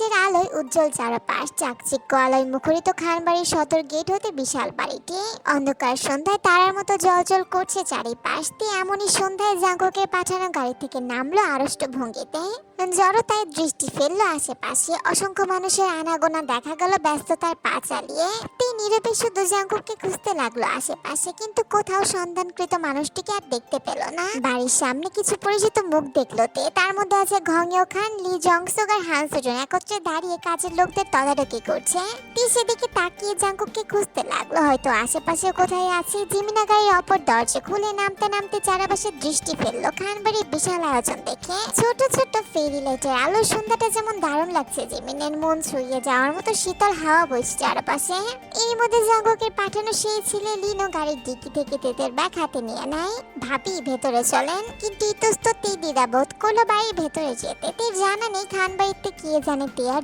লাইটের আলোয় উজ্জ্বল চারপাশ চাকচিক আলোয় মুখরিত খানবাড়ির সদর গেট হতে বিশাল বাড়িটি। অন্ধকার সন্ধ্যায় তারার মতো জলজল করছে চারিপাশ। দিয়ে এমনই সন্ধ্যায় জাঙ্গকে পাঠানো গাড়ি থেকে নামলো আড়ষ্ট ভঙ্গিতে। জড়তায় দৃষ্টি ফেলল আশেপাশে। অসংখ্য মানুষের আনাগোনা দেখা গেল ব্যস্ততার পা চালিয়ে। তে নীরবে শুধু জাঙ্গকে খুঁজতে লাগল আশেপাশে, কিন্তু কোথাও সন্ধানকৃত মানুষটিকে আর দেখতে পেল না। বাড়ির সামনে কিছু পরিচিত মুখ দেখল তে। তার মধ্যে আছে ঘংয় খান, লি জংসক আর হানসুজন একত্রে দাঁড়িয়ে কাজের লোকদের তদারকি করছে। তি সেদিকে তাকিয়ে জাঙ্কুককে খুঁজতে লাগল। হয়তো আশেপাশে কোথায় আছে জিমিনা গাড়ির অপর দরজা খুলে নামতে নামতে চারপাশে দৃষ্টি ফেলল। খানবাড়ির বিশাল আয়োজন দেখে। ছোট ছোট ফেরি লাইটের আলো সন্ধ্যাটা যেমন দারুণ লাগছে, জিমিনের মন ছুঁয়ে যাওয়ার মতো শীতল হাওয়া বইছে চারপাশে। এর মধ্যে পাঠানো সেই ছেলে লিনো গাড়ির ডিকি থেকে ব্যাগ হাতে নিয়ে নেয়। ভাবি ভেতরে চলেন, কিন্তু ইতস্ততেই দ্বিধা বোধ করল বাড়ির ভেতরে যেতে। জানা নেই খান বাড়িতে জানে আর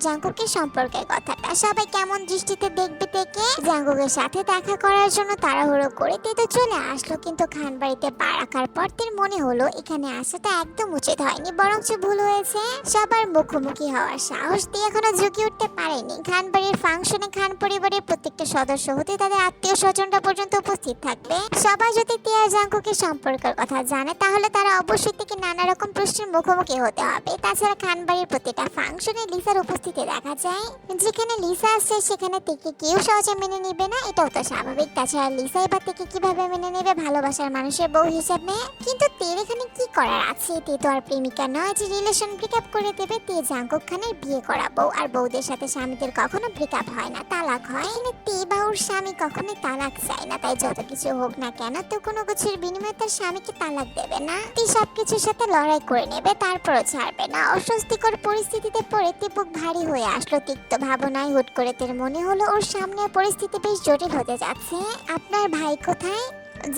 কথাটা। সবাই কেমন দৃষ্টিতে দেখবে তেকে? জাঙ্কুকের সাথে দেখা করার জন্য তাড়াহুড়ো করে তে চলে আসলো, কিন্তু খান বাড়িতে পা রাখার পর মনে হলো, এখানে আসাটা একদম উচিত হয়নি, বরঞ্চ ভুল হয়েছে। সবার মুখোমুখি হওয়ার সাহস দিয়ে এখনও ঝুঁকি উঠতে পারেনি। খান বাড়ির ফাংশনে খান পরিবারের প্রত্যেকটা সদস্য হতে তাদের আত্মীয় স্বজনরা পর্যন্ত উপস্থিত থাকবে। সবাই যদি টিয়া জাঙ্কুকের সম্পর্কের কথা জানে, তাহলে তারা অবশ্যই থেকে নানা রকম প্রশ্নের মুখোমুখি হতে হবে। তাছাড়া খানবাড়ির প্রতিটা ফাংশনে লিসার উপস্থিতি দেখা যায়। যেখানে লিসা আসছে, সেখানে থেকে কেউ সহজে মেনে নেবে না, এটাও তো স্বাভাবিক। তাছাড়া লিসাই বা থেকে কীভাবে মেনে নেবে ভালোবাসার মানুষের বউ হিসাবে? কিন্তু তের এখানে কি করার আছে? তে তো আর প্রেমিকা নয় যে রিলেশন ব্রেকআপ করে দেবে, তে জাঙ্কুক খানের বিয়ে করা বউ আর বউদের সাথে স্বামীদের কখনো ব্রেকআপ হয় না, তালাক হয় এখানে তে বা ওর স্বামী কখনো তালাক চায় না। তাই যত কিছু হোক না কেন, তো কোনো কিছুর বিনিময়ে তার স্বামীকে তালাক দেবে না। তে সবকিছুর সাথে লড়াই করে নেবে, তারপরও ছাড়বে না। অস্বস্তিকর পরিস্থিতিতে পড়ে তে বুক ভারী হয়ে আসলো। তিক্ত ভাবনায় হুট করে তের মনে হলো, ওর সামনে পরিস্থিতি বেশ জটিল হতে যাচ্ছে। আপনার ভাই কোথায়?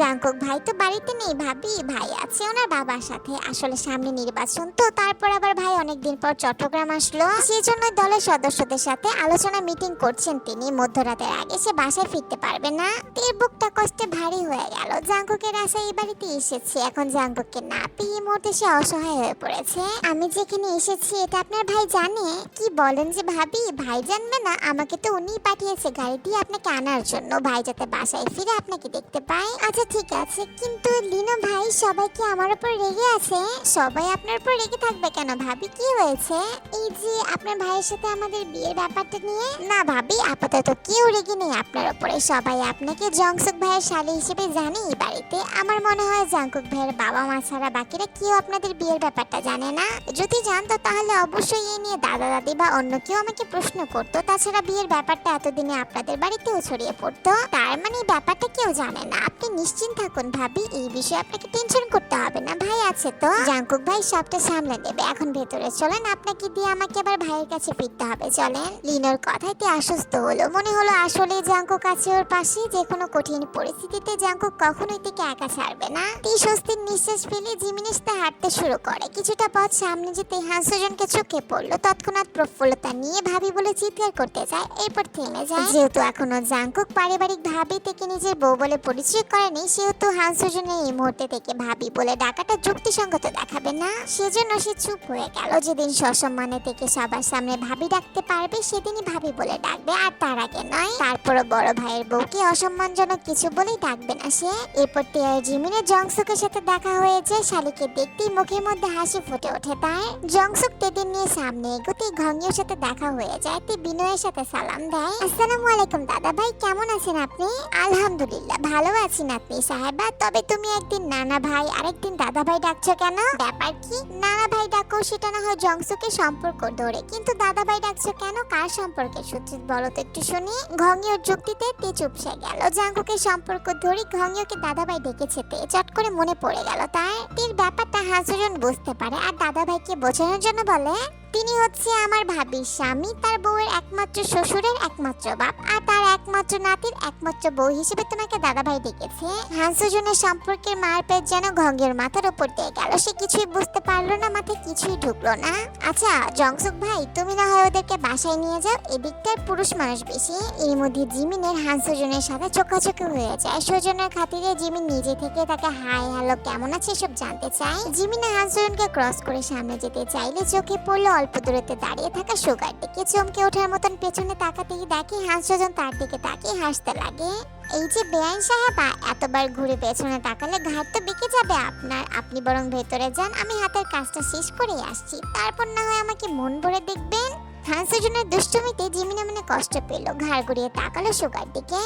জাঙ্কক ভাই তো বাড়িতে নেই ভাবি। ভাই আছে ওনার বাবার সাথে। আসলে সামনে নির্বাচন তো, তারপর আবার ভাই অনেকদিন পর চট্টগ্রাম আসলো। সেই জন্য দলের সদস্যদের সাথে আলোচনা মিটিং করছেন তিনি। মধ্যরাতের আগে সে বাসায় ফিরতে পারবে না। তীর বুকটা কষ্টে ভারী হয়ে গেল। জাঙ্কুকের আশা এই বাড়িতে এসেছে। এখন জাঙ্কুককে না পেয়ে এই মুহূর্তে সে অসহায় হয়ে পড়েছে। আমি যেখানে এসেছি, এটা আপনার ভাই জানে? কি বলেন যে ভাবি? ভাই জানবে না? আমাকে তো উনিই পাঠিয়েছে গাড়ি দিয়ে আপনাকে আনার জন্য। ভাই যাতে বাসায় ফিরে আপনাকে দেখতে পায়। আচ্ছা ঠিক আছে। কিন্তু লিনো ভাই, সবাই কি আমার উপর রেগে আছে? সবাই আপনার উপর রেগে থাকবে কেন ভাবি? কি হয়েছে? এই যে আপনার ভাইয়ের সাথে আমাদের বিয়ের ব্যাপারটা নিয়ে? না ভাবি, আপাতত কেউ রেগে নেই আপনার উপরে। সবাই আপনাকে জংসুক ভাইয়ের শালী হিসেবে জানে এই বাড়িতে। আমার মনে হয় জাংকুক ভাইয়ের বাবা মা ছাড়া বাকিরা কেউ আপনাদের বিয়ের ব্যাপারটা জানে না। যদি জানতো তাহলে অবশ্যই এই নিয়ে দাদা দাদি বা অন্য কেউ আমাকে প্রশ্ন করতো। তাছাড়া বিয়ের ব্যাপারটা এতদিনে আপনাদের বাড়িতেও ছড়িয়ে পড়তো। তার মানে ব্যাপারটা কেউ জানে না। আপনি নিশ্চিন্ত থাকুন ভাবি, এই বিষয়ে আপনাকে টেনশন করতে হবে না। ভাই আছে তো? জাঙ্কুক ভাই সবটা সামলে নেবে। এখন ভেতরে চলেন, আপনাকে দিয়ে আমাকে আবার ভাইয়ের কাছে ফিরতে হবে। চলেন। লিনোর কথাতে আশ্বস্ত হলো। মনে হলো আসলে জাঙ্কুক আছে ওর পাশে যে কোনো কঠিন পরিস্থিতিতে জাঙ্কুক কখনোই থেকে একা ছাড়বে না। তি স্বস্তির নিঃশ্বাস ফেলে জিমিনিসতে হাঁটতে শুরু করে। কিছুটা পথ সামনে যেতে হাঁসজনকে চোখে পড়ল। তৎক্ষণাৎ প্রফুল্লতা নিয়ে ভাবি বলে চিৎকার করতে যায়। এরপর থেমে যায়। যেহেতু এখনও জাঙ্কুক পারিবারিক ভাবি থেকে নিজের বউ বলে পরিচয় করেনি সেহেতু হাঁসজনের এই মুহূর্তে থেকে ভাবি বলে ডাকাটা যুক্তিসঙ্গত দেখাবে না। সেজন্য সে চুপ হয়ে গেল। যেদিন সসম্মানে থেকে সবার সামনে ভাবি ডাকতে পারবে, সেদিনই ভাবি বলে ডাকবে, আর তার আগে নয়। তারপরও বড় ভাইয়ের বউকে অসম্মানজনক কিছু বলেই ডাকবে না সে। এরপর টিয়ার জিমিনের জংসুকের সাথে দেখা হয়েছে। শালিকে দেখতেই মুখের মধ্যে হাসি ফুটে ওঠে তার। জংসুক তেদিন নিয়ে সামনে এগোতেই ঘঙ্গির সাথে দেখা হয়ে যায়। তে বিনয়ের সাথে সালাম দেয়। আসসালামু আলাইকুম দাদা ভাই কেমন আছেন আপনি? আলহামদুলিল্লাহ, ভালো আছেন সাহেবা, তবে তুমি একদিন নানা ভাই, আরেকদিন দাদা ভাই ডাকছো কেন? ব্যাপার কি? নানা ভাই ডাকো, সেটা না হয় জংসুকে সম্পর্ক ধরে। কিন্তু দাদা ভাই ডাকছো কেন? কার সম্পর্কে? সুচিত, বলো তো একটু শুনি। ঘঙ্গিওর যুক্তিতে তে চুপসে গেল। জাঙ্কুকে সম্পর্ক ধরে ঘঙ্গিওকে দাদা ভাই ডেকেছে তে। চট করে মনে পড়ে গেল তার। তীর ব্যাপারটা হাজুরন বুঝতে পারে। আর দাদা ভাইকে বোঝানোর জন্য বলে তিনি হচ্ছে আমার ভাবির স্বামী, তার বউয়ের একমাত্র শ্বশুরের একমাত্র বাপ, আর তার একমাত্র নাতির একমাত্র বউ হিসেবে তোমাকে দাদাভাই ডেকেছে। হাংসুজনের সম্পর্কের মারপেট যেন ঘঙ্গের মাথার উপর দিয়ে গেল। সে কিছুই বুঝতে পারল না, মাথায় কিছুই ঢুকলো না। আচ্ছা জংসুক ভাই, তুমি না হয় ওদেরকে বাসায় নিয়ে যাও এদিকটার পুরুষ মানুষ বেশি। এর মধ্যে জিমিনের হাংসুজনের সাথে চোখাচোখি হয়ে যায়। সৌজনের খাতিরে জিমিন নিজে থেকে তাকে হাই হ্যালো, কেমন আছে সব জানতে চায় জিমিন হাংসুজনকে ক্রস করে সামনে যেতে চাইলে চোখে পড়ল অল্প দূরত্বে দাঁড়িয়ে থাকা সুগার দিকে চমকে ওঠার মতন পেছনে তাকাতেই দেখে হাঁসজন তার দিকে তাকিয়ে হাসতে লাগে। এই যে বেআইন সাহেবা, এতবার ঘুরে পেছনে তাকালে ঘাট তো বেঁকে যাবে আপনার। আপনি বরং ভেতরে যান, আমি হাতের কাজটা শেষ করে আসছি। তারপর না হয় আমাকে মন ভরে দেখবেন। হাঁসজনের দুষ্টুমিতে জিমিনে মনে কষ্ট পেল, ঘাড় ঘুরিয়ে তাকালো সুগার দিকে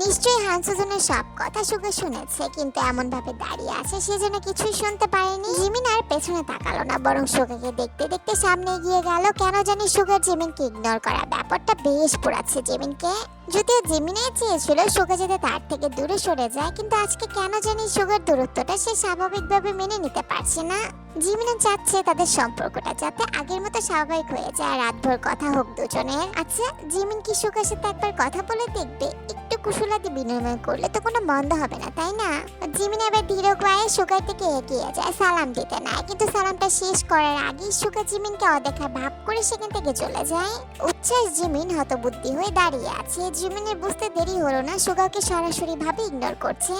নিশ্চয়ই হাঁসজনের সব কথা সুখে শুনেছে, কিন্তু এমন ভাবে দাঁড়িয়ে আছে সে যেন কিছুই শুনতে পারেনি। জিমিন আর পেছনে তাকালো না, বরং সুগাকে দেখতে দেখতে সামনে এগিয়ে গেল। কেন জানি সুগার জিমিনকে ইগনোর করা ব্যাপারটা বেশ পোড়াচ্ছে জিমিনকে। যদিও জিমিনে চেয়েছিল সুগা যাতে তার থেকে দূরে সরে যায়, কিন্তু আজকে কেন জানি সুগার দূরত্বটা সে স্বাভাবিকভাবে মেনে নিতে পারছে না। জিমিনে চাচ্ছে তাদের সম্পর্কটা যাতে আগের মতো স্বাভাবিক হয়ে যায় রাতভর কথা হোক দুজনের। আচ্ছা জিমিন কি সুগার সাথে একবার কথা বলে দেখবে? একটু কুশলাদি বিনিময় করলে তো কোনো মন্দ হবে না, তাই না? জিমিন এবার ধীর গায়ে সুগার থেকে এগিয়ে যায়, সালাম দিতে নাই, কিন্তু সালামটা শেষ করার আগেই সুগা জিমিনকে অদেখা ভাব করে সেখান থেকে চলে যায়। উচ্ছ্বাস জিমিন হতবুদ্ধি হয়ে দাঁড়িয়ে আছে জিমিনের বুঝতে দেরি হলো না সুগাকে সরাসরি ভাবে ইগনোর করছে।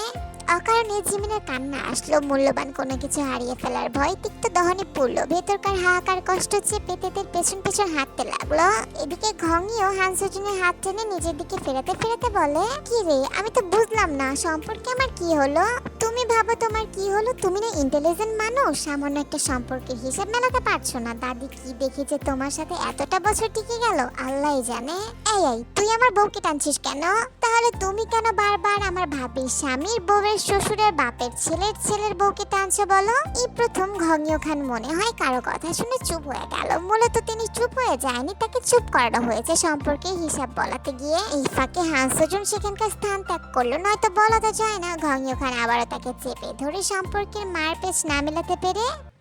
অকারণে জিমিনের কান্না আসলো মূল্যবান কোনো কিছু হারিয়ে ফেলার ভয় তিক্ত দহনে পড়ল। ভেতরকার হাহাকার কষ্ট চেপে তেতের পেছন পেছন হাঁটতে লাগল। এদিকে ঘঙিও হানসুজনের হাত টেনে নিজের দিকে ফেরাতে ফেরাতে বলে, কি রে, আমি তো বুঝলাম না সম্পর্কে আমার কি হলো? তুমি ভাবো তোমার কি হলো? তুমি না ইন্টেলিজেন্ট মানুষ? সামান্য একটা সম্পর্কের হিসাব মেলাতে পারছ না। দাদি কি দেখেছে তোমার সাথে এতটা বছর টিকে গেল? আল্লাহই জানে। এই, তুই আমার বউকে টানছিস কেন? তাহলে তুমি কেন বারবার আমার ভাবির স্বামীর বউয়ের শ্বশুরের বাপের ছেলের ছেলের বউকে টানছো বলো? এই প্রথম ঘঙিও খান মনে হয় কারও কথা শুনে চুপ হয়ে গেল। মূলত তিনি চুপ হয়ে যায়নি, তাকে চুপ করানো হয়েছে। সম্পর্কে হিসাব বলাতে গিয়ে এই ফাঁকে হাঁসজন সেখানকার স্থান ত্যাগ করল। নয়তো বলা তো যায় না ঘঙিও খান আবারও তাকে চেপে ধরে সম্পর্কের মার পেছ না মেলাতে পেরে।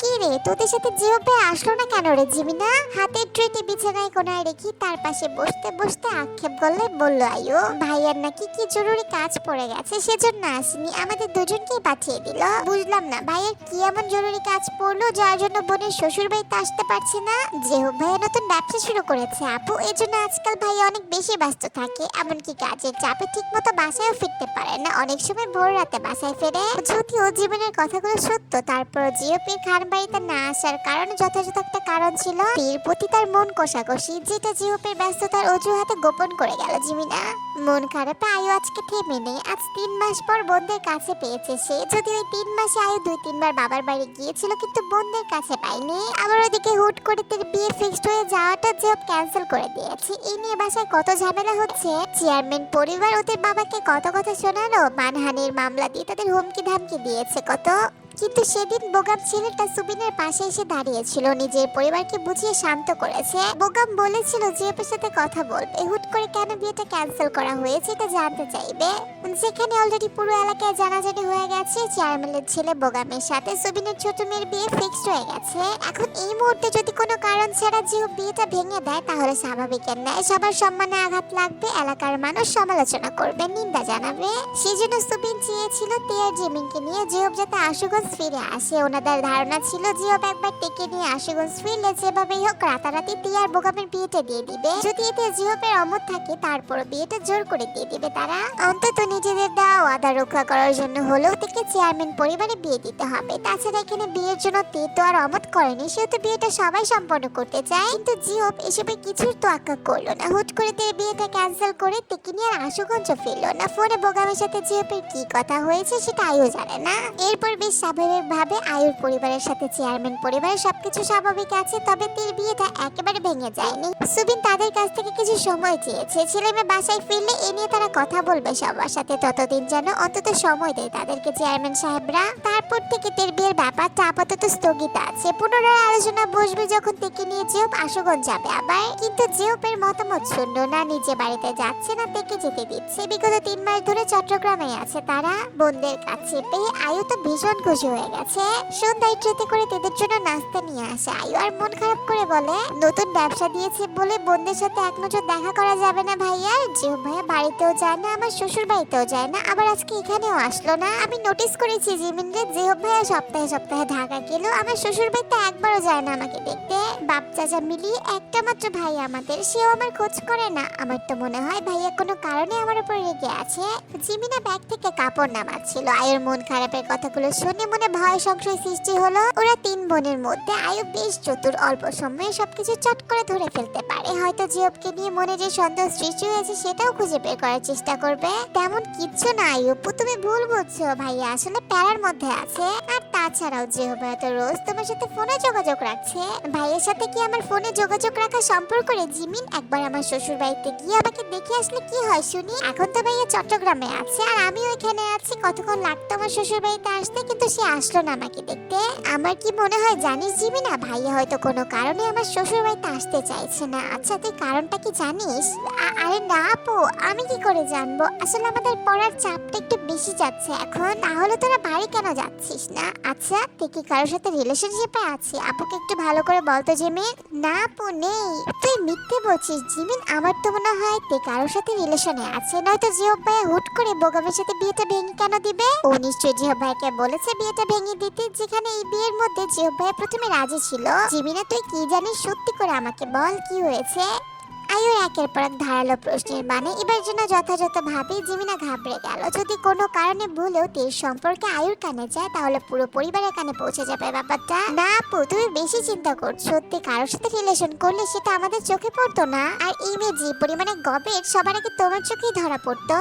কি রে, তোদের সাথে আসলো না কেন রে, জিমিনা? ট্রেটি বিছানায় কোনায় তার পাশে বসতে বসতে আক্ষেপ করলে বলল, আয়ো, ভাইয়ার নাকি কি জরুরি কাজ পড়ে গেছে, সেজন্য আসেনি। আমাদের দুজনকেই পাঠিয়ে দিল। বুঝলাম না, ভাইয়ের কি এমন জরুরি কাজ পড়ল, যার জন্য বোনের শ্বশুর বাড়িতে আসতে পারছে না? ভাইয়া নতুন ব্যবসা শুরু করেছে, আপু, এজন্য আজকাল ভাইয়া অনেক বেশি ব্যস্ত থাকে, এমনকি কাজের চাপে ঠিক মতো বাসায়ও ফিরতে পারে না। অনেক সময় ভোর রাতে বাসায় ফেরে। যদিও জীবনের কথাগুলো সত্য তারপর জিওপির খান বাড়িতে না আসার কারণ যথাযথ একটা কারণ ছিল পীর প্রতি তার মন কষাকষি, যেটা জিওপির ব্যস্ততার অজুহাতে গোপন করে গেল জিমিনা। মন খারাপে আয়ু আজকে থেমে নেই, আজ তিন মাস পর বোনদের কাছে পেয়েছে সে। যদি ওই তিন মাসে আয়ু দুই তিনবার বাবার বাড়ি গিয়েছিল, কিন্তু বোনদের কাছে পাইনি। আবার ওদিকে হুট করে তার বিয়ে ফিক্সড হয়ে যাওয়াটা জব ক্যান্সেল করে দিয়েছে। এই নিয়ে বাসায় কত ঝামেলা হচ্ছে? চেয়ারম্যান পরিবার ওদের বাবাকে কত কথা শোনালো? মানহানির মামলা দিয়ে তাদের হুমকি ধামকি দিয়েছে কত? কিন্তু সেদিন বোগাম ছেলেটা সুবিনের পাশে এসে দাঁড়িয়েছিল, নিজের পরিবারকে বুঝিয়ে শান্ত করেছে। বোগাম বলেছিল জিএপের সাথে কথা বলবে, হুট করে কেন বিয়েটা ক্যান্সেল করা হয়েছে এটা জানতে চাইবে। যেখানে অলরেডি পুরো এলাকায় জানাজানি হয়ে গেছে চেয়ারম্যানের ছেলে বোগামের সাথে সুবিনের ছোট মেয়ের বিয়ে ফিক্সড হয়ে গেছে। এখন এই মুহূর্তে যদি কোনো কারণ ছাড়া জিও বিয়েটা ভেঙে দেয়, তাহলে স্বাভাবিকের ন্যায় সবার সম্মানে আঘাত লাগবে, এলাকার মানুষ সমালোচনা করবে, নিন্দা জানাবে। সেজন্য সুবিন চেয়েছিল তিয়ার জিমিনকে নিয়ে জিওব যাতে আশুগঞ্জ ফিরে আসে। ওনাদের ধারণা ছিল জিওব একবার টেকে নিয়ে আশুগঞ্জ ফিরলে যেভাবেই হোক রাতারাতি তিয়ার বোগামের বিয়েটা দিয়ে দিবে। যদি এতে জিওপের অমত থাকে তারপর বিয়েটা জোর করে দিয়ে দিবে তারা। অন্তত নিজেদের দেওয়া ওয়াদা রক্ষা করার জন্য হলেও থেকে চেয়ারম্যান পরিবারে বিয়ে দিতে হবে। তাছাড়া এখানে বিয়ের জন্য তে তো আর অমত করেনি, সেহেতু বিয়েটা সবাই সম্পন্ন করতে চায়। কিন্তু জিওপ এসবে কিছুর তো আক্কা করল না। হুট করে তে বিয়েটা ক্যান্সেল করে তেকে নিয়ে আর আশুগঞ্জ ফিরলো না। ফোনে বোগামের সাথে জিওপের কি কথা হয়েছে সেটা আয়ু জানে না। এরপর বেশ স্বাভাবিকভাবে আয়ুর পরিবারের সাথে চেয়ারম্যান পরিবারের সবকিছু স্বাভাবিক আছে, তবে তের বিয়েটা একেবারে ভেঙে যায়নি। সুবিন তাদের কাছ থেকে কিছু সময় চেয়েছে। ছেলে মেয়ে বাসায় ফিরলে এ নিয়ে তারা কথা বলবে সবার সাথে। ততদিন যেন অন্তত সময় দেয় তাদেরকে চেয়ারম্যান সাহেবরা। তারপর থেকে তের বিয়ের ব্যাপারটা আপাতত স্থগিত আছে। পুনরায় আলোচনা বসবে যখন তেকে নিয়ে জিওপ আশুগঞ্জ যাবে আবার। কিন্তু জিওপের মতামত শুনলো না, নিজে বাড়িতে যাচ্ছে না তেকে যেতে দিচ্ছে। বিগত তিন মাস ধরে চট্টগ্রামে আছে তারা, বোনদের কাছে পেয়ে আয়ু তো ভীষণ খুশি হয়ে গেছে। সন্ধ্যায় ট্রেতে করে তেদের জন্য নাস্তা নিয়ে আসে। আয়ু আর মন খারাপ করে বলে, নতুন ব্যবসা দিয়েছে বলে বোনদের সাথে এক নজর দেখা করা যাবে না ভাইয়া। জিও ভাইয়া বাড়িতেও যায় না, আমার শ্বশুর বাড়িতেও যায় না। আবার আজকে এখানেও আসলো না। আমি নোটিস করেছি জিমিনরে জিও ভাইয়া সপ্তাহে সপ্তাহে ঢাকা গেল আমার শ্বশুর বাড়িতে একবারও যায় না আমাকে দেখতে। বাপ, চাচা মিলিয়ে একটা মাত্র ভাই আমাদের, সেও আমার খোঁজ করে না। আমার তো মনে হয় ভাইয়া কোনো কারণে আমার উপর রেগে আছে। জিমিনা ব্যাগ থেকে কাপড় নামাচ্ছিল। আয়ুর মন খারাপের কথাগুলো শুনে মনে ভয় সংশয় সৃষ্টি হলো। ওরা তিন বোনের মধ্যে আয়ু বেশ চতুর, অল্প সময়ে সবকিছু চট করে ধরে ফেলতে পারে। হয়তো জিওপকে নিয়ে মনে যে সন্দেহ সৃষ্টি হয়েছে, সেটাও খুঁজে বের করার চেষ্টা করবে। তেমন কিচ্ছু না আয়ুপু তুমি ভুল বুঝছ। ভাইয়া আসলে প্যারার মধ্যে আছে। আর তাছাড়াও জিহবা তো রোজ তোমার সাথে ফোনে যোগাযোগ রাখছে। ভাইয়ের সাথে কি আমার ফোনে যোগাযোগ রাখা সম্পর্ক রে, জিমিন? একবার আমার শ্বশুর বাড়িতে গিয়ে আমাকে দেখে আসলে কি হয় শুনি। এখন তো ভাইয়া চট্টগ্রামে আছে, আর আমিও এখানে আছি। কতক্ষণ লাগতো আমার শ্বশুর বাড়িতে আসতে, কিন্তু সে আসলো না আমাকে দেখতে। আমার কি মনে হয় জানিস জিমিনা, ভাইয়া হয়তো কোনো কারণে আমার শ্বশুর বাড়িতে আসতে চাইছে না। আচ্ছা তুই কারণটা কি জানিস? আরে না আপু, আমি কি করে জানব? আসলে আমাদের পড়ার চাপটা একটু বেশি যাচ্ছে এখন। তাহলে তোরা বাড়ি কেন যাচ্ছিস না? আচ্ছা তুই কি কারোর সাথে রিলেশনশিপে আছি আপুকে একটু ভালো করে বলতো জিমিন না আপু, নেই। তুই মিথ্যে বলছিস জিমিন, আমার তো মনে হয় তুই কারোর সাথে রিলেশনে আছে নয়তো জিহব ভাইয়া হুট করে বোগামের সাথে বিয়েটা ভেঙে কেন দিবে? ও নিশ্চয়ই জিহব ভাইকে বলেছে বিয়েটা ভেঙে দিতে যেখানে এই বিয়ের মধ্যে ভাইয়া প্রথমে রাজি ছিল। জিমিনা, তুই কি জানিস সত্যি করে আমাকে বল, কি হয়েছে? একের পর ধারালো প্রশ্নের মানে এবার জন্য যথাযথভাবে জিমিনা ঘাবড়ে গেল। যদি কোনো কারণে ভুলেও তীর সম্পর্কে আয়ুর কানে যায়, তাহলে পুরো পরিবারের কানে পৌঁছে যাবে ব্যাপারটা। না তুমি বেশি চিন্তা করছ। সত্যি কারোর সাথে রিলেশন করলে সেটা আমাদের চোখে পড়তো না। আর এই মেয়ে যে পরিমাণে সবার আগে তোমার চোখেই ধরা পড়তো।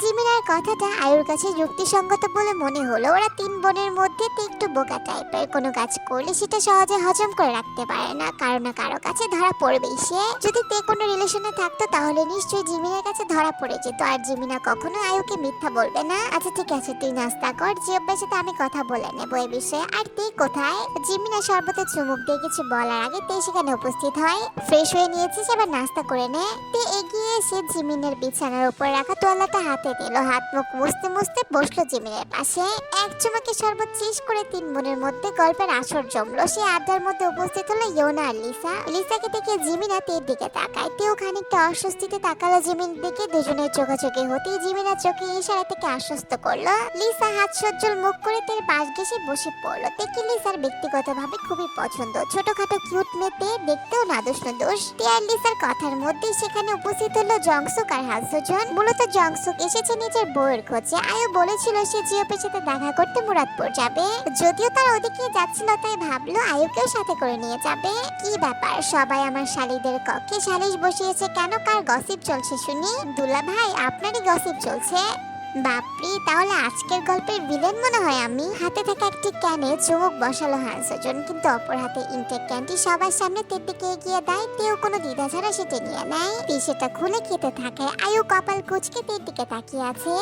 জিমিনার কথাটা আয়ুর কাছে যুক্তিসঙ্গত বলে মনে হলো। ওরা তিন বোনের মধ্যে একটু বোকা টাইপের। কোনো কাজ করলে সেটা সহজে হজম করে রাখতে পারে না। কারও না কারও কাছে ধরা পড়বেই সে। যদি তে কোনো রিলেশনে থাকতো তাহলে নিশ্চয়ই জিমিনার কাছে ধরা পড়ে যেত। আর জিমিনা কখনো আয়ুকে মিথ্যা বলবে না। আচ্ছা ঠিক আছে, তুই নাস্তা কর জিয়ব্বার সাথে আমি কথা বলে নেব এই বিষয়ে। আর তে কোথায়? জিমিনা সর্বতে চুমুক দিয়ে কিছু বলার আগে তে সেখানে উপস্থিত হয়। ফ্রেশ হয়ে নিয়েছিস, এবার নাস্তা করে নে। তে এগিয়ে এসে জিমিনের বিছানার উপর রাখা তোয়ালাটা হাতে নিল। হাত, মুখ মুছতে মুছতে বসল জিমিনের পাশে। এক চুমাকে শরবত শেষ করে তিন বোনের মধ্যে গল্পের আসর জমলো। সে আড্ডার মধ্যে উপস্থিত হলো ইয়োনা আর লিসা। লিসাকে দেখে জিমিনা তের দিকে তাকায়। তেও খানিকটা অস্বস্তিতে তাকালো জিমিন দিকে দুজনের চোখাচোখি হতেই জিমিনা চোখে ইশারা থেকে আশ্বস্ত করল। লিসা হাত সজ্জল মুখ করে তের পাশ ঘেসে বসে পড়ল। তেকে লিসার ব্যক্তিগতভাবে খুবই পছন্দ। ছোটখাটো কিউট মেয়েতে দেখতেও নাদোষ দোষ তে আর লিসার কথার মধ্যে সেখানে উপস্থিত হলো জংসুক আর হাসুজন মূলত জংসুক এসেছে নিজের বউয়ের খোঁজে। আয়ু বলেছিল সে জিওপের সাথে দেখা করতে মুরাদপুর যাবে। যদিও তার ওদিকে যাচ্ছিল তাই ভাবলো আয়ুকেও সাথে করে নিয়ে যাবে। কি ব্যাপার? সবাই আমার শালিদের কক্ষে সালিশ বসিয়েছে কেন? কার গসিপ চলছে শুনি? দুলা ভাই, আপনারই গসিপ চলছে? বাপরি, তাহলে আজকের গল্পের ভিলেন মনে হয় আমি? হাতে থাকা একটি ক্যানে চুমুক বসালো হাঁসজন কিন্তু অপর হাতে ইনটেক ক্যানটি সবার সামনে তের দিকে এগিয়ে দেয়। তেও কোনো দ্বিধা ছাড়া সেটা নিয়ে নেয়। তে সেটা খুলে খেতে থাকে। আয়ু কপাল কুচকে তের দিকে তাকিয়ে আছে।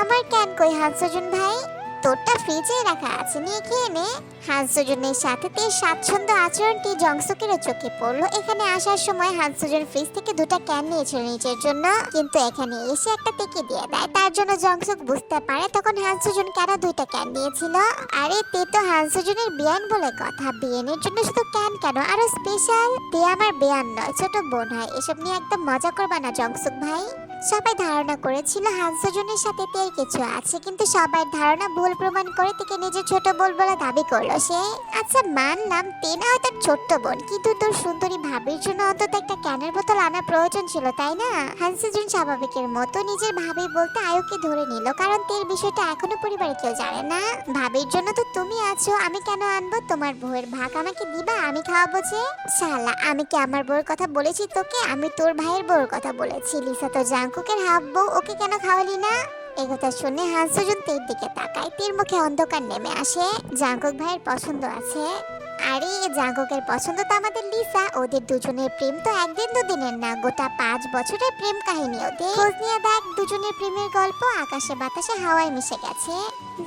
আমার ক্যান কই হাঁসজন ভাই? তোরটা ফ্রিজে রাখা আছে, নিয়ে খেয়ে নে। হাঁসজনের সাথে তে স্বাচ্ছন্দ্য আচরণটি জংসকেরও চোখে পড়ল। এখানে আসার সময় হাঁসজন ফ্রিজ থেকে দুটো ক্যান নিয়েছিল নিজের জন্য। কিন্তু এখানে এসে একটা তেকে দিয়ে দেয়। তার জন্য জংসক বুঝতে পারে তখন হাঁসজন কেন দুইটা ক্যান নিয়েছিল। আরে, তে তো হাঁসজনের বিয়ান বলে কথা। বিয়ানের জন্য শুধু ক্যান কেন? আরও স্পেশাল তে আমার বিয়ান নয়, ছোট বোন হয়। এসব নিয়ে একদম মজা করবা না জংসক ভাই। সবাই ধারণা করেছিল হাঁসজনের সাথে তের কিছু আছে, কিন্তু সবার ধারণা ভুল প্রমাণ করে থেকে নিজের ছোট বোন বলে দাবি করল। সে আচ্ছা মানলাম, তেনা হয় তার ছোট্ট বোন, কিন্তু তোর সুন্দরী ভাবির জন্য অন্তত একটা ক্যানের বোতল আনা প্রয়োজন ছিল, তাই না? হানসিজন স্বাভাবিকের মতো নিজের ভাবি বলতে আয়ুকে ধরে নিল, কারণ তের বিষয়টা এখনও পরিবারে কেউ জানে না। ভাবির জন্য তো তুমি আছো, আমি কেন আনব? তোমার বউয়ের ভাগ আমাকে দিবা, আমি খাওয়াবো যে? শালা, আমি কি আমার বউয়ের কথা বলেছি তোকে? আমি তোর ভাইয়ের বউয়ের কথা বলেছি, লিসা তো জাঙ্কুকের হাফ বউ ওকে কেন খাওয়ালি না? একথা শুনে হাঁস দুজন তীর দিকে তাকায়। তীর মুখে অন্ধকার নেমে আসে। জাঙ্কুক ভাইয়ের পছন্দ আছে। আরে জাঙ্কুকের পছন্দ তো আমাদের লিসা। ওদের দুজনের প্রেম তো একদিন দুদিনের না, গোটা পাঁচ বছরের প্রেম কাহিনী ওদের। খোঁজ নিয়ে দেখ দুজনের প্রেমের গল্প, আকাশে বাতাসে হাওয়ায় মিশে গেছে।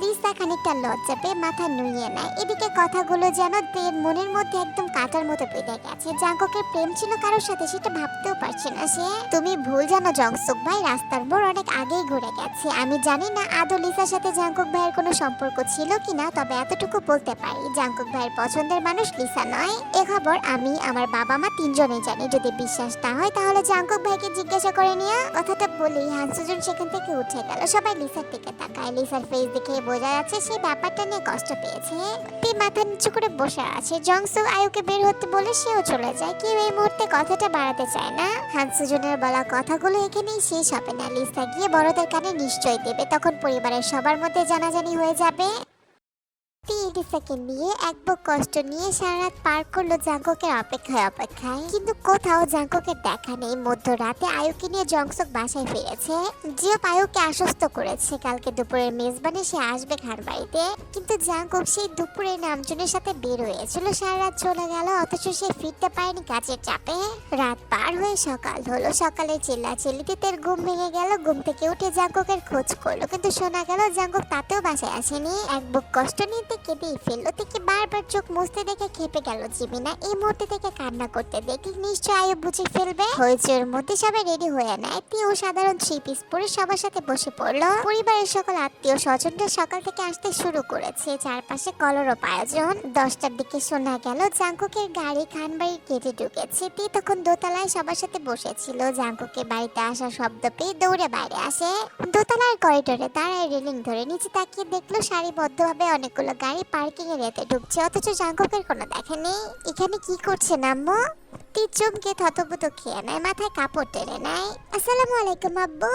লিসা খানিকটা লজ্জা পেয়ে মাথা নুইয়ে নেয়। এদিকে কথাগুলো যেন তের মনের মধ্যে একদম কাটার মতো বেঁধে গেছে। জাঙ্কুকের প্রেম ছিল কারোর সাথে, সেটা ভাবতেও পারছে না সে। তুমি ভুল জানো, জংসুক ভাই, রাস্তার মোড় অনেক আগেই ঘুরে গেছে। আমি জানি না আদৌ লিসার সাথে জাঙ্কুক ভাইয়ের কোনো সম্পর্ক ছিল কিনা, তবে এতটুকু বলতে পারি জাঙ্কুক ভাইয়ের পছন্দের মানুষ লিসা নয়, এ খবর আমি, আমার বাবা মা তিনজনেই জানি। যদি বিশ্বাস না হয় তাহলে জাঙ্কুক ভাইকে জিজ্ঞাসা করে নিয়ে কথাটা বলেই হানসুজন সেখান থেকে উঠে গেল। সবাই লিসার দিকে তাকায়। লিসার ফেস দেখে বোঝা যাচ্ছে সেই ব্যাপারটা নিয়ে কষ্ট পেয়েছে। তে মাথা নিচু করে বসে আছে। জংসু আয়ুকে বের হতে বলে সেও চলে যায়। কেউ এই মুহূর্তে কথাটা বাড়াতে চায় না। হানসুজনের বলা কথাগুলো এখানেই শেষ হবে না। লিসা গিয়ে বড়দের কানে নিশ্চয় দেবে। তখন পরিবারের সবার মধ্যে জানাজানি হয়ে যাবে। তিন সেকেন্ড নিয়ে এক বুক কষ্ট নিয়ে সারা রাত পার করল অপেক্ষায় অপেক্ষায়। কিন্তু কোথাও দেখা নেই। মধ্যরাতে আয়ুকে নিয়ে জংসক বাসায় ফিরেছে। জিওপ আয়ুকে আশ্বস্ত করেছে, কালকে দুপুরের মেজবানে সে আসবে বাড়িতে। কিন্তু সেই দুপুরে নামজনের সাথে বের হয়েছিল। সারা রাত চলে গেল, অথচ সে ফিরতে পারেনি কাজের চাপে। রাত পার হয়ে সকাল হলো। সকালে চিল্লা চিল্লিতে তার ঘুম ভেঙে গেল। ঘুম থেকে উঠে জাঙ্কুকের খোঁজ করল। কিন্তু শোনা গেল, জাঙ্কুক তাতেও বাসায় আসেনি। এক বুক কষ্ট নিতে ফেলল। থেকে বারবার চোখ মুছতে দেখে খেপে গেল জিমিনা। এই মুহূর্তে থেকে কান্না করতে নিশ্চয় আয়ু বুঝে ফেলবে। ওর মধ্যে সবাই রেডি হয়ে নেয়। ও সাধারণ থ্রি পিস পরে সবার সাথে বসে পরিবারের সকল আত্মীয় স্বজনরা সকাল থেকে আসতে শুরু করেছে। চারপাশে দশটার দিকে শোনা গেল। জাঙ্কুকের গাড়ি খানবাড়ির গেটে ঢুকেছে। তি তখন দোতলায় সবার সাথে বসেছিল। জাঙ্কুকে বাড়িতে আসার শব্দ পেয়ে দৌড়ে বাইরে আসে। দোতলার করিডোরে দাঁড়ায় রেলিং ধরে। নিচে তাকিয়ে দেখল সারিবদ্ধভাবে অনেকগুলো গাড়ি পার্কিং এরিয়াতে ঢুকছে, অথচ জাঙ্গকের কোনো দেখেনি এখানে কি করছে নাম্মু? তীর চমকে থতপত খেয়ে নেয়, মাথায় কাপড় টেনে নেয়। আসসালামু আলাইকুম, আব্বু।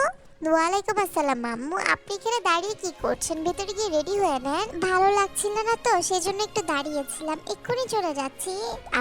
ওয়ালাইকুম আসসালাম আপনি এখানে দাঁড়িয়ে কি করছেন? ভেতরে গিয়ে রেডি হয়ে নেন। ভালো লাগছিল না তো, সেজন্য একটু দাঁড়িয়েছিলাম। এক্ষুনি চলে যাচ্ছি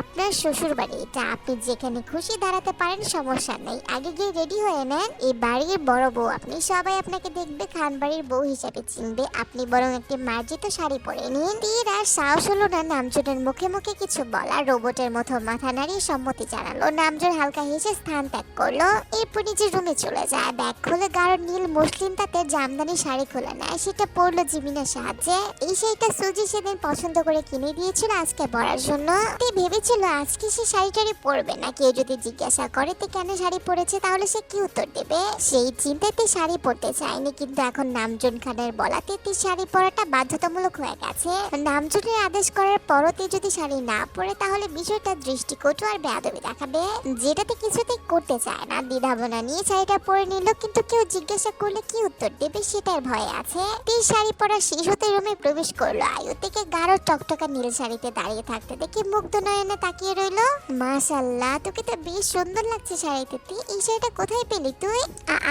আপনার শ্বশুর বাড়ি এটা আপনি যেখানে খুশি দাঁড়াতে পারেন, সমস্যা নেই। আগে গিয়ে রেডি হয়ে নেন। এই বাড়ির বড় বউ, আপনি সবাই আপনাকে দেখবে খান বাড়ির বউ হিসাবে চিনবে। আপনি বরং একটি মার্জিত শাড়ি পরে নিন। তীর আর সাহস হলো না নামজনের মুখে মুখে কিছু বলা রোবটের মতো মাথা নাড়িয়ে সম্মতি জানালো। নামজন হালকা হেসে স্থান ত্যাগ করল। এরপর নিজের রুমে চলে যায়। ব্যাগ খুলে গাঢ় নীল মুসলিম তাতে জামদানি শাড়ি খুলে নেয় সেটা পরলো জিমিনের সাহায্যে। এই শাড়িটা সুজি সেদিন পছন্দ করে কিনে দিয়েছিল আজকে পরার জন্য। তে ভেবেছিল আজকে সে শাড়ি টাড়ি পরবে না, কেউ যদি জিজ্ঞাসা করে তে কেন শাড়ি পরেছে তাহলে সে কি উত্তর দেবে? সেই চিন্তাতে শাড়ি পরতে চায়নি, কিন্তু এখন নামজন খানের বলাতে তে শাড়ি পরাটা বাধ্যতামূলক হয়ে গেছে। নামজনের আদেশ করার পরও তে যদি শাড়ি না পরে তাহলে বিষয়টা দৃষ্টিকটু আর বেয়াদবি দেখাবে। যেটাতে কিছুতেই করতে চায় না দ্বিধাবনা নিয়ে শাড়িটা পরে নিল, কিন্তু কেউ জিজ্ঞাসা করলে কি উত্তর দেবে সেটার ভয় আছে। তে শাড়ি পরা শেষ হতে রুমে প্রবেশ করল। আয়ু থেকে গাঢ় টকটকা নীল শাড়িতে দাঁড়িয়ে থাকতে দেখে মুগ্ধ নয়নে তাকিয়ে রইল। মাশাল্লাহ তোকে তো বেশ সুন্দর লাগছে শাড়িতে। তুই এই শাড়িটা কোথায় পেলি তুই?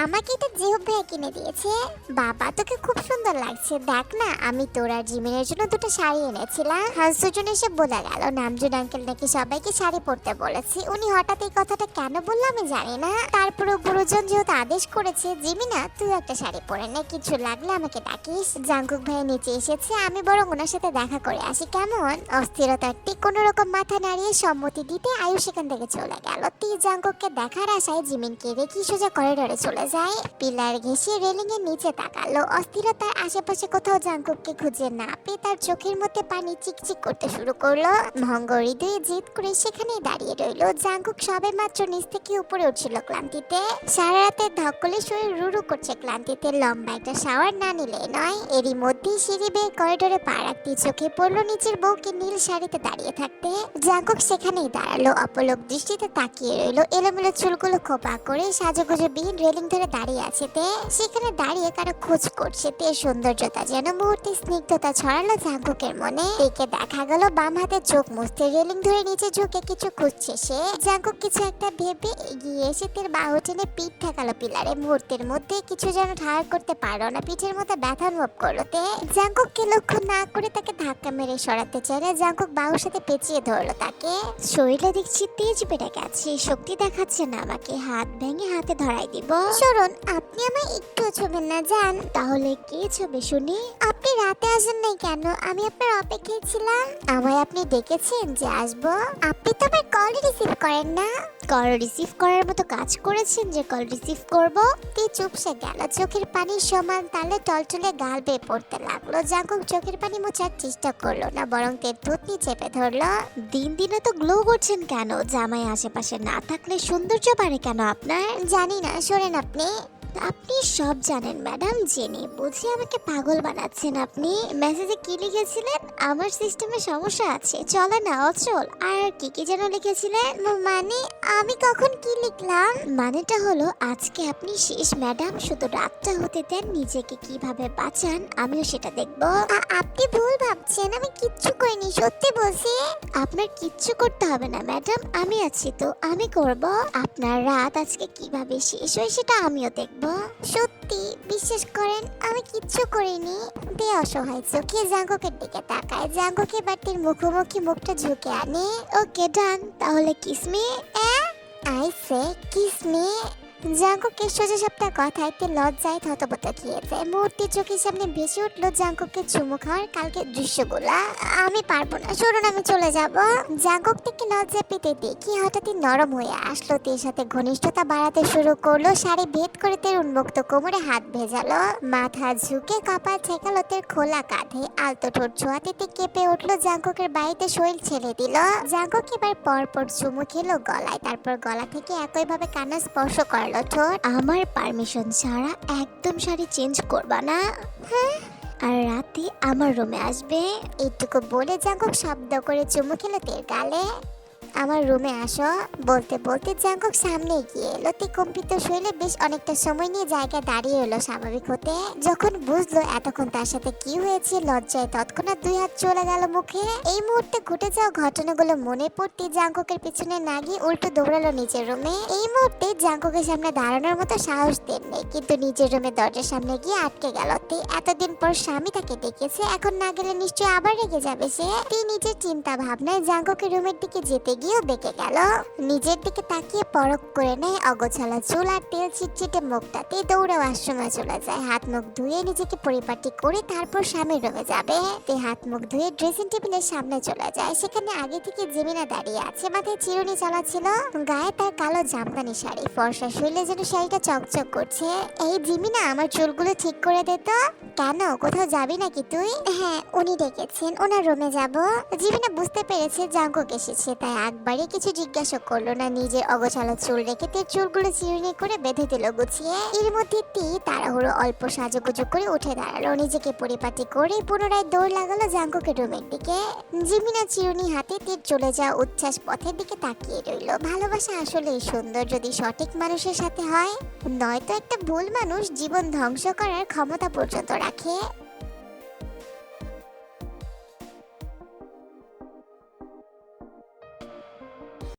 আমাকে এটা জিহব ভাইয়া কিনে দিয়েছে। বাবা, তোকে খুব সুন্দর লাগছে। দেখ না, আমি তোর আর জিমিনের জন্য দুটো শাড়ি এনেছিলাম। হাসুজন এসে বলে গেল, নামজুন আঙ্কেল নাকি সবাইকে শাড়ি পরতে বলেছি। উনি হঠাৎ এই কথাটা কেন বলল আমি জানি না। তারপরে গুরুজন যেহেতু আদেশ করেছে জিমিনা তুই একটা শাড়ি পরে নে, কিছু লাগলে আমাকে ডাকিস। জাঙ্কুক ভাই নিচে এসেছে, আমি বরং ওনার সাথে দেখা করে আসি, কেমন? অস্থিরতার ঠিক কোনো রকম মাথা নাড়িয়ে সম্মতি দিতে আয়ু সেখান থেকে চলে গেল। তি জাঙ্কুককে দেখার আশায় জিমিনকে রেখে সোজা করিডোরে চলে যায়। পিলার ঘেঁষে রেলিং এর নিচে তাকালো। অস্থিরতার আশেপাশে কোথাও জাঙ্কুককে খুঁজে না পেয়ে তার চোখের মধ্যে পানি চিকচিক করতে শুরু করল। ভঙ্গ হৃদয়ে জিদ করে সেখানেই দাঁড়িয়ে রইল। জাঙ্কুক সবে মাত্র নিচ থেকে উপরে উঠছিল ক্লান্তিতে। সারা রাতের ধকলে শরীর রুরু করছে ক্লান্তিতে লম্বা একটা শাওয়ার না নিলে নয়। এরই মধ্যেই সিঁড়ি বেয়ে করিডোরে পা রাখতে চোখে পড়ল নিচের বউকে নীল শাড়িতে দাঁড়িয়ে থাকতে। জাঙ্কুক সেখানেই দাঁড়াল, অপলক দৃষ্টিতে তাকিয়ে রইল। এলোমেলো চুলগুলো খোপা করে সাজুগুজু বিহীন রেলিং ধরে দাঁড়িয়ে আছে তে। সেখানে দাঁড়িয়ে কারও খোঁজ করছে তে। সৌন্দর্যতা যেন মুহূর্তে স্নিগ্ধতা ছড়ালো জাঙ্কুকের মনে। একে দেখা গেল, বাম হাতে চোখ মুছতে রেলিং ধরে নিচে ঝুঁকে কিছু খুঁজছে সে। জাঙ্কুক কিছু একটা ভেবে এগিয়ে এসে তের বাহু টেনে পিঠ ঠেকালো পিলারে। মুহূর্তের মধ্যে কিছু যেন ঠাড় করতে পারল না। পিঠের মধ্যে ব্যথা অনুভব করল তে। জাঙ্কুককে লক্ষ্য না করে তাকে ধাক্কা মেরে সরাতে চাইলে জাঙ্কুক বাহুর সাথে পেঁচিয়ে ধরলো তাকে। শরীরে দেখছি তেজ বেড়ে গেছে শক্তি দেখাচ্ছে না আমাকে। হাত ভেঙে হাতে ধরাই দিব। শরণ আপনি আমায় একটু ছবেন না, যান। তাহলে কে ছবে শুনি? আপনি রাতে আসেন নাই কেন? আমি আপনার অপেক্ষায় ছিলাম। আমায় আপনি ডেকেছেন যে আসব। আপনি তো আমার কল রিসিভ করেন না। কল রিসিভ করার মতো কাজ করেছেন যে কল রিসিভ করব, তে চুপসে গেল। চোখের পানি সমান তালে টলটলে গাল বেয়ে পড়তে লাগল। জাঙ্কুক চোখের পানি মোছার চেষ্টা করল না, বরং তের থুতনি চেপে ধরলো। দিন দিনে তো গ্লো করছেন কেন? জামাই আশেপাশে না থাকলে সৌন্দর্য বাড়ে কেন আপনার? জানি না, শোনেন আপনি। আপনি সব জানেন, ম্যাডাম। জেনে বুঝে আমাকে পাগল বানাচ্ছেন আপনি। মেসেজে কি লিখেছিলেন? আমার সিস্টেমে সমস্যা আছে। চলে না, অচল। আর কি কি যেন লিখেছিলেন? মানে আমি কখন কি লিখলাম? মানেটা হলো, আজকে আপনি শেষ, ম্যাডাম। শুধু রাতটা হতে দেন, নিজেকে কীভাবে বাঁচান, আমিও সেটা দেখব। আপনি ভুল ভাবছেন, আমি কিচ্ছু করিনি, সত্যি বলছি। আপনার কিচ্ছু করতে হবে না, ম্যাডাম। আমি আছি তো, আমি করব। আপনার রাত আজকে কীভাবে শেষ হয়, সেটা আমিও দেখব। সত্যি সত্যি, বিশ্বাস করেন, আমি কিচ্ছু করিনি। দে অসহায়, চোখে জাঙ্গকের দিকে তাকায়। জাঙ্গকে বাটির মুখোমুখি মুখটা ঝুঁকে আনে। ওকে, ডান, তাহলে কিসমি আইসে কিসমি জাঙ্কুকের সোজা সপ্তাহ কথায় তে লজ্জায় থতবত খেয়ে যায় মুহূর্তে চোখের সামনে ভেসে উঠল জাঙ্কুকের চুমু খাওয়ার কালকের দৃশ্যগুলা। আমি পারব না শুনুন আমি চলে যাব। জাঙ্কুক থেকে লজ্জা পেতে দেখি হঠাৎই নরম হয়ে আসলো, তের সাথে ঘনিষ্ঠতা বাড়াতে শুরু করল, শাড়ি ভেদ করে তের উন্মুক্ত কোমরে হাত ভেজালো। মাথা ঝুঁকে কপাল ছেকালো, তের খোলা কাঁধে আলতো ঠোঁট ছোঁয়াতে কেঁপে উঠল, জাঙ্কুকের বাড়িতে শরীর ছেড়ে দিল। জাঙ্কুক এবার পর পর চুমু খেলো গলায়, তারপর গলা থেকে একইভাবে কান্না স্পর্শ করল। ঠোঁট আমার পারমিশন ছাড়া একদম শাড়ি চেঞ্জ করবা না। হ্যাঁ? আর রাতে আমার রুমে আসবে, এইটুকু বলে জাগক শব্দ করে চুমু খেলো তের গালে। আমার রুমে আসো। বলতে বলতে জাঙ্কুক সামনে গিয়ে এলো। তে কম্পিত শৈলে বেশ অনেকটা সময় নিয়ে জায়গায় দাঁড়িয়ে এলো স্বাভাবিক হতে। যখন বুঝলো এতক্ষণ তার সাথে কি হয়েছে, লজ্জায় তৎক্ষণাৎ দুই হাত চলে গেল মুখে। এই মুহূর্তে ঘটে যাওয়া ঘটনাগুলো মনে পড়তে জাঙ্কুকের পিছনে না গিয়ে উল্টো দৌড়ালো নিচের রুমে এই মুহূর্তে জাঙ্কুকের সামনে দাঁড়ানোর মতো সাহস দেন নেই, কিন্তু নিজের রুমে দরজার সামনে গিয়ে আটকে গেল। তে, এতদিন পর স্বামী তাকে ডেকেছে এখন না গেলে নিশ্চয়ই আবার রেগে যাবে সে। তে, নিজের চিন্তা ভাবনায় জাঙ্কুকের রুমের দিকে যেতে গিয়েও বেঁকে গেল। নিজের দিকে তাকিয়ে পরক করে নেয় অগোছালা চুল আর তেল চিটচিটে মুখটাতে দৌড়ে ওয়াশরুমে চলে যায়। হাত মুখ ধুয়ে নিজেকে পরিপাটি করে তারপর স্বামীর রুমে যাবে। তে হাত মুখ ধুয়ে ড্রেসিং টেবিলের সামনে চলে যায়। সেখানে আগে থেকে জেমিনা দাঁড়িয়ে আছে। মাথায় চিরুনি ছিল। গায়ে তার কালো জামদানি শাড়ি। ফর্সা শরীরে যেন শাড়িটা চকচক করছে। এই জিমিনা, আমার চুলগুলো ঠিক করে দে তো। কেন? কোথাও যাবি নাকি তুই? হ্যাঁ উনি ডেকেছেন। ওনার রুমে যাব। জিমিনা বুঝতে পেরেছে জাঙ্কুক এসেছে, তাই একবারই কিছু জিজ্ঞাসা করল না নিজের অগোছালো চুল রেখে তার চুলগুলো চিরুনি করে বেঁধে দিল গুছিয়ে। এর মধ্যে তি তাড়াহুড়ো অল্প সাজুগুজু করে উঠে দাঁড়াল, নিজেকে পরিপাটি করে পুনরায় দৌড় লাগালো জাঙ্কুকের রুমের দিকে। জিমিনা চিরুনি হাতে তীর চলে যাওয়া উচ্ছ্বাস পথের দিকে তাকিয়ে রইল। ভালোবাসা আসলেই সুন্দর যদি সঠিক মানুষের সাথে হয়। নয়তো একটা ভুল মানুষ জীবন ধ্বংস করার ক্ষমতা পর্যন্ত রাখে।